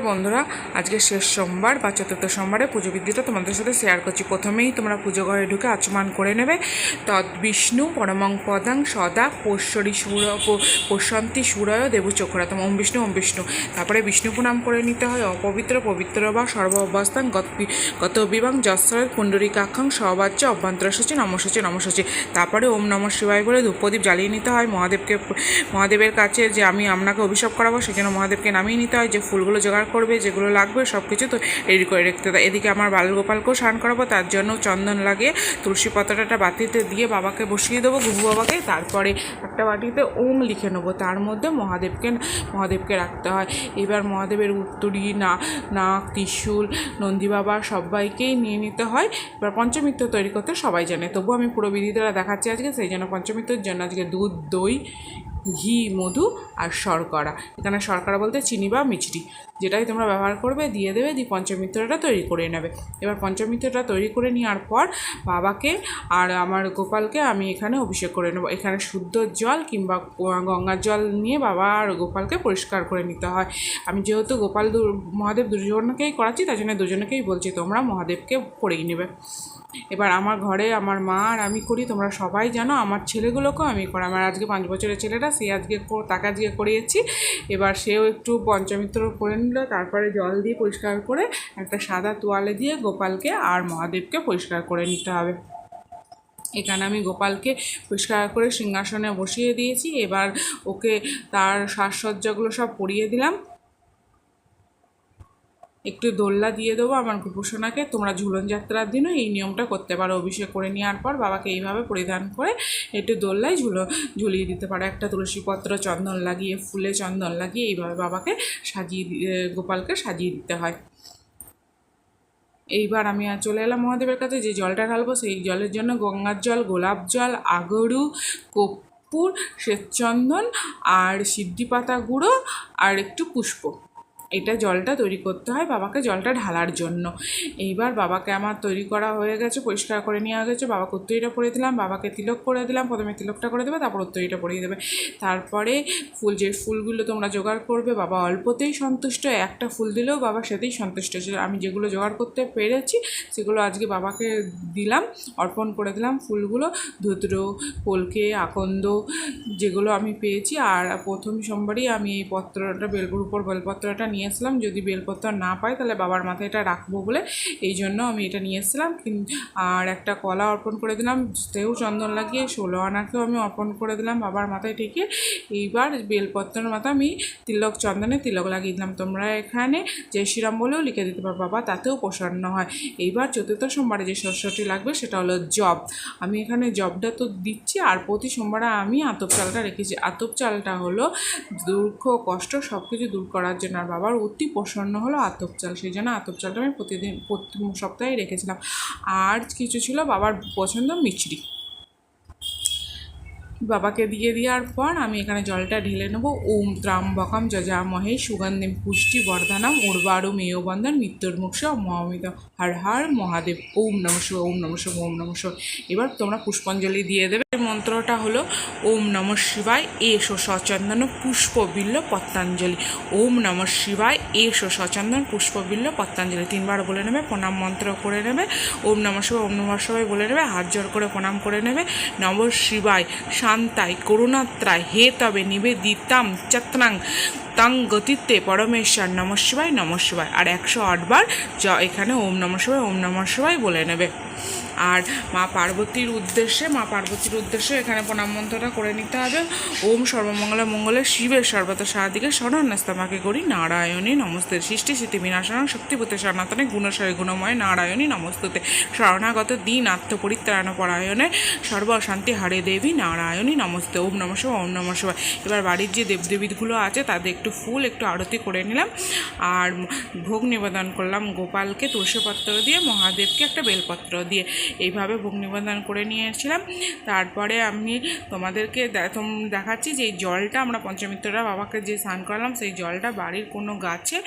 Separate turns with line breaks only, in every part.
বন্ধুরা, আজকে শেষ সোমবার বা চতুর্থ সোমবারে পুজো বিদ্যুৎটা তোমাদের সাথে শেয়ার করছি। প্রথমেই তোমরা পুজো ঘরে ঢুকে আচমান করে নেবে। তৎ বিষ্ণু পরমং পদাং, সদা পোশ্বরী সুর পোষন্তী সুরয়, দেবু চক্রাতম ওম বিষ্ণু ওম বিষ্ণু। তারপরে বিষ্ণু প্রণাম করে নিতে হয় অপবিত্র, পবিত্র বা সর্ব অবস্থান গত বিবাং যশ্বর পুণ্ডরিকাক্ষং সবাচ্য, অভ্যন্তরসূচি, নমসূচি নমসূচি। তারপরে ওম নম শিবায় বলে ধূপদীপ জ্বালিয়ে নিতে হয়। মহাদেবকে, মহাদেবের কাছে যে আমি আপনাকে অভিশাপ করাবো, সেজন্য মহাদেবকে নামিয়ে নিতে হয়। যে ফুলগুলো জোগাড় করবে, যেগুলো লাগবে সব কিছু তো রেডি করে রাখতে দেয় এদিকে আমার বালগোপালকেও স্নান করাবো, তার জন্য চন্দন লাগিয়ে তুলসী পাতাটা বাতিতে দিয়ে বাবাকে বসিয়ে দেবো গুরু বাবাকে। তারপরে একটা বাটিতে ওম লিখে নেব, তার মধ্যে মহাদেবকে মহাদেবকে রাখতে হয়। এবার মহাদেবের উত্তরী, না, নাক, ত্রিশূল, নন্দী বাবা সবাইকেই নিয়ে নিতে হয়। এবার পঞ্চমিত্র তৈরি করতে সবাই জানে। তবু আমি পুরো বিধিটা দেখাচ্ছি আজকে, সেই জন্য পঞ্চমিত্রের জন্য আজকে দুধ, দই ঘি, মধু আর শর্করা। এখানে শর্করা বলতে চিনি বা মিষ্টি। যেটাই তোমরা ব্যবহার করবে, দিয়ে দেবে, দিয়ে পঞ্চমিত্রটা তৈরি করে নেবে। এবার পঞ্চমিত্রটা তৈরি করে নেওয়ার পর বাবাকে আর আমার গোপালকে আমি এখানে অভিষেক করে নেব। এখানে শুদ্ধ জল কিংবা গঙ্গার জল নিয়ে বাবা আর গোপালকে পরিষ্কার করে নিতে হয়। আমি যেহেতু গোপাল মহাদেব দুজনকেই করাচ্ছি তাই জন্য দুজনকেই বলছি, তোমরা মহাদেবকে করেই নেবে। এবার আমার ঘরে আমার মা আর আমি করি, তোমরা সবাই জানো, আমার ছেলেগুলোকেও আমি করি আমার আজকে পাঁচ বছরের ছেলেটা সে আজকে তাকে আজকে করিয়েছি। এবার সেও একটু পঞ্চমিত্র করে নিল, তারপরে জল দিয়ে পরিষ্কার করে একটা সাদা তোয়ালে দিয়ে গোপালকে আর মহাদেবকে পরিষ্কার করে নিতে হবে। এখানে আমি গোপালকে পরিষ্কার করে সিংহাসনে বসিয়ে দিয়েছি। এবার ওকে তার সাজসজ্জাগুলো সব পরিয়ে দিলাম। একটু দোল্লা দিয়ে দেবো আমার কুপুসোনাকে তোমরা ঝুলন যাত্রার দিনও এই নিয়মটা করতে পারো। অভিষেক করে নেওয়ার পর বাবাকে এইভাবে পরিধান করে একটু দোল্লায় ঝুলো, ঝুলিয়ে দিতে পারো। একটা তুলসীপত্র, চন্দন লাগিয়ে, ফুলে চন্দন লাগিয়ে এইভাবে বাবাকে সাজিয়ে গোপালকে সাজিয়ে দিতে হয়। এইবার আমি আর চলে এলাম মহাদেবের কাছে। যে জলটা ঢালবো সেই জলের জন্য গঙ্গার জল, গোলাপ জল, আগরু, কর্পূর, শ্বেতচন্দন আর সিদ্ধি পাতা গুঁড়ো আর একটু পুষ্প। এটা জলটা তৈরি করতে হয় বাবাকে জলটা ঢালার জন্য। এইবার বাবাকে আমার তৈরি করা হয়ে গেছে, পরিষ্কার করে নেওয়া হয়ে গেছে। বাবাকে উত্তরীটা পরে দিলাম, বাবাকে তিলক করে দিলাম, প্রথমে তিলকটা করে দেবে, তারপর উত্তরীটা পরিয়ে দেবে। তারপরে ফুল, যে ফুলগুলো তোমরা জোগাড় করবে, বাবা অল্পতেই সন্তুষ্ট, একটা ফুল দিলেও বাবা সেতেই সন্তুষ্ট ছিল আমি যেগুলো জোগাড় করতে পেরেছি, সেগুলো আজকে বাবাকে দিলাম, অর্পণ করে দিলাম ফুলগুলো, ধুত্র, কলকে, আকন্দ, যেগুলো আমি পেয়েছি। আর প্রথম সোমবারই আমি এই পত্রটা, বেলপুর উপর বেলপত্রটা নিয়ে এসলাম যদি বেলপত্র না পাই, তাহলে বাবার মাথায় এটা রাখব বলে এই জন্য আমি এটা নিয়ে এসেছিলাম। আর একটা কলা অর্পণ করে দিলাম। তেও চন্দন লাগিয়ে, ষোলো আনাকেও আমি অর্পণ করে দিলাম বাবার মাথায় ঠেকে এইবার বেলপত্রের মাথা আমি তিলক চন্দনে তিলক লাগিয়ে দিলাম। তোমরা এখানে জয় শ্রীরাম বলেও লিখে দিতে পারো, বাবা তাতেও প্রসন্ন হয়। এইবার চতুর্থ সোমবারে যে শস্যটি লাগবে, সেটা হলো জব আমি এখানে জবটা তো দিচ্ছি, আর প্রতি সোমবারে আমি আতপ চালটা রেখেছি। আতপ চালটা হলো দুঃখ, কষ্ট সব কিছু দূর করার জন্য। আর বাবার অতি প্রসন্ন হলো আতপ চাল। সেই জন্য আতপ চালটা আমি প্রতিদিন, প্রতি সপ্তাহে রেখেছিলাম। আর কিছু ছিল বাবার পছন্দ মিচড়ি বাবাকে দিয়ে দেওয়ার পর আমি এখানে জলটা ঢেলে নেব। ওম ত্রাম্বকম যজামহে সুগন্ধিম পুষ্টি বর্ধনম উর্বারু মেয় বন্ধন মৃত্যুর মৃত্যুর্মুক্ষ মহামিত হর হর মহাদেব। ওম নম শিব ওম নম শিব, ওম নম শিব। এবার তোমরা পুষ্পাঞ্জলি দিয়ে দেবে। মন্ত্রটা হলো ওম নম শিবায় এসো সচন্দন পুষ্পবিল্ল পত্তাঞ্জলি। ওম নম শিবায় এসো সচন্দন পুষ্পবিল্ল পত্তাঞ্জলি। তিনবার বলে নেবে, প্রণাম মন্ত্র করে নেবে। ওম নম শিবায়, ওম নম শিবায় বলে নেবে, হাত জোর করে প্রণাম করে নেবে। নম শিবায়। শান্তায় করুণাত্রায় হে তবে নিবেদিতাম চত্রাং তাং গতিতে পরমেশ্বর নম শিবায় নম শিবায় আর একশো আটবার য এখানে ওম নম শিবায় ওম নম শিবায় বলে নেবে। আর মা পার্বতীর উদ্দেশ্যে, মা পার্বতীর উদ্দেশ্যে এখানে প্রণাম মন্ত্রটা করে নিতে হবে। ওম সর্বমঙ্গল মঙ্গলে শিবের সর্বত সারাদিকে শরণাস্তামাকে করি নারায়ণী নমস্তে সৃষ্টি স্মৃতি বিনাশন শক্তিপতি সনাতনে গুণশয় গুণময় নারায়ণী নমস্তুতে। শরণাগত দিন আত্মপরিত্রাণ পরায়ণে সর্বশান্তি হারে দেবী নারায়ণী নমস্তে, ওম নম শিবায়, ওম নম শিবায়। এবার বাড়ির যে দেবদেবীগুলো আছে, তাদের একটু ফুল, একটু আরতি করে নিলাম। আর ভোগ নিবেদন করলাম গোপালকে তুলসীপত্র দিয়ে, মহাদেবকে একটা বেলপত্র দিয়ে। এইভাবে ভোগ নিবেদন করে নিয়েছিলাম। তারপরে আমি তোমাদেরকে দেখাচ্ছি যে এই জলটা আমরা পঞ্চমিত্ররা বাবাকে যে স্নান করালাম, সেই জলটা বাড়ির কোনো গাছে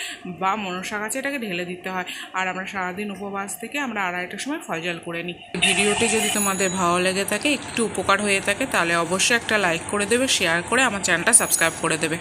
বা মনসা গাছে এটাকে ঢেলে দিতে হয়। আর আমরা সারাদিন উপবাস থেকে আমরা আড়াইটার সময় ফল জল করে নিই। ভিডিওটি যদি তোমাদের ভালো লেগে থাকে, একটু উপকার হয়ে থাকে, তাহলে অবশ্যই একটা লাইক করে দেবে শেয়ার করে আমার চ্যানেলটা সাবস্ক্রাইব করে দেবে।